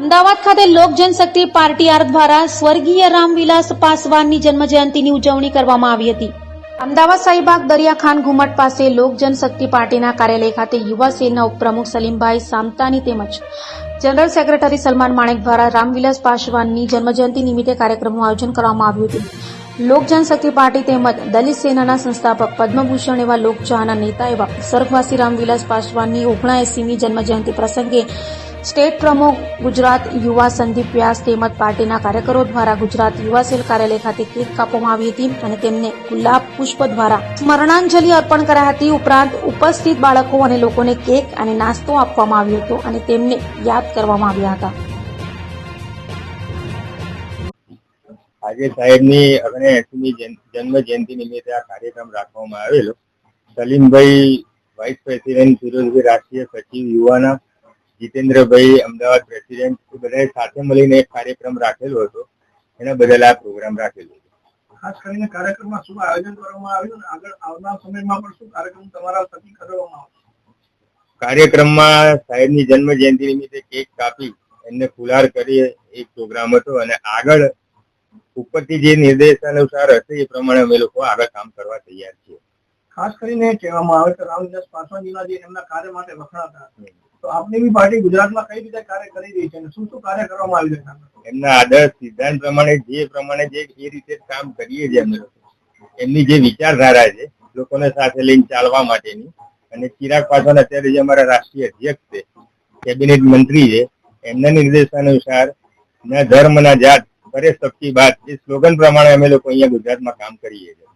અમદાવાદ ખાતે લોક Janshakti party R દ્વારા સ્વર્ગીય રામવિલાસ પાસવાનની જન્મજયંતિની ઉજવણી કરવામાં આવી હતી. અમદાવાદ શાહીબાગ દરિયાખાન ઘુમટ પાસે લોક જનશક્તિ પાર્ટીના કાર્યાલય ખાતે યુવા સેના ઉપપ્રમુખ સલીમભાઈ સામતાની તેમજ જનરલ સેક્રેટરી સલમાન માણેક દ્વારા રામવિલાસ પાસવાનની જન્મજયંતિ નિમિત્તે કાર્યક્રમનું આયોજન કરવામાં આવ્યું હતું. લોક જનશક્તિ પાર્ટી તેમજ દલિત સેનાના સંસ્થાપક પદ્મભૂષણ એવા લોકચાહના નેતા એવા સ્વર્ગવાસી રામવિલાસ પાસવાનની ઓગણએસીમી જન્મજયંતિ પ્રસંગે સ્ટેટ પ્રમુખ ગુજરાત યુવા સંદીપ વ્યાસ તેમજ પાર્ટીના કાર્યકરો દ્વારા ગુજરાત યુવા સેલ કાર્યાલય ખાતે કેક કાપવામાં આવી હતી અને તેમને ગુલાબ પુષ્પ દ્વારા સ્મરણાંજલિ અર્પણ કરાઈ હતી. ઉપરાંત ઉપસ્થિત બાળકો અને લોકોને કેક અને નાસ્તો આપવામાં આવ્યો હતો અને તેમને યાદ કરવામાં આવ્યા હતા. આજે સાહેબની અગ્ને જન્મ જયંતિ નિમિત્તે આ કાર્યક્રમ રાખવામાં આવેલો. સલીમભાઈ વાઇસ પ્રેસિડેન્ટ ફિરોઝભાઈ રાષ્ટ્રીય સચિવ યુવાના જીતેન્દ્રભાઈ અમદાવાદ પ્રેસિડેન્ટ બધાએ સાથે મળીને એક કાર્યક્રમ રાખેલો હતો. એના બદલ આ પ્રોગ્રામ રાખેલો હતો. ખાસ કરીને કાર્યક્રમમાં શું આયોજન કરવામાં આવ્યું આગળ આવનાર સમયમાં પણ શું કાર્યક્રમ તમારા થકી કરવામાં આવશે. કાર્યક્રમમાં સાહેબની જન્મ જયંતિ નિમિત્તે કેક કાપી એમને ફુલાર કરી એક પ્રોગ્રામ હતો અને આગળ ઉપરથી જે નિર્દેશ અનુસાર હશે એ પ્રમાણે અમે લોકો આગળ કામ કરવા તૈયાર છીએ. ખાસ કરીને કહેવામાં આવે કે રામવિલાસ પાસવાનજીના જે એમના કાર્ય માટે વખણાતા તો છે અને શું એમના જે વિચારધારા છે, લોકોને સાથે લઈને ચાલવા માટેની. અને ચિરાગ પાસવાન અત્યારે જે અમારા રાષ્ટ્રીય અધ્યક્ષ છે, કેબિનેટ મંત્રી છે, એમના નિર્દેશાનુસાર ના ધર્મ, ના જાત કરે સબકી બાત, એ સ્લોગન પ્રમાણે અમે લોકો અહીંયા ગુજરાતમાં કામ કરીએ છીએ.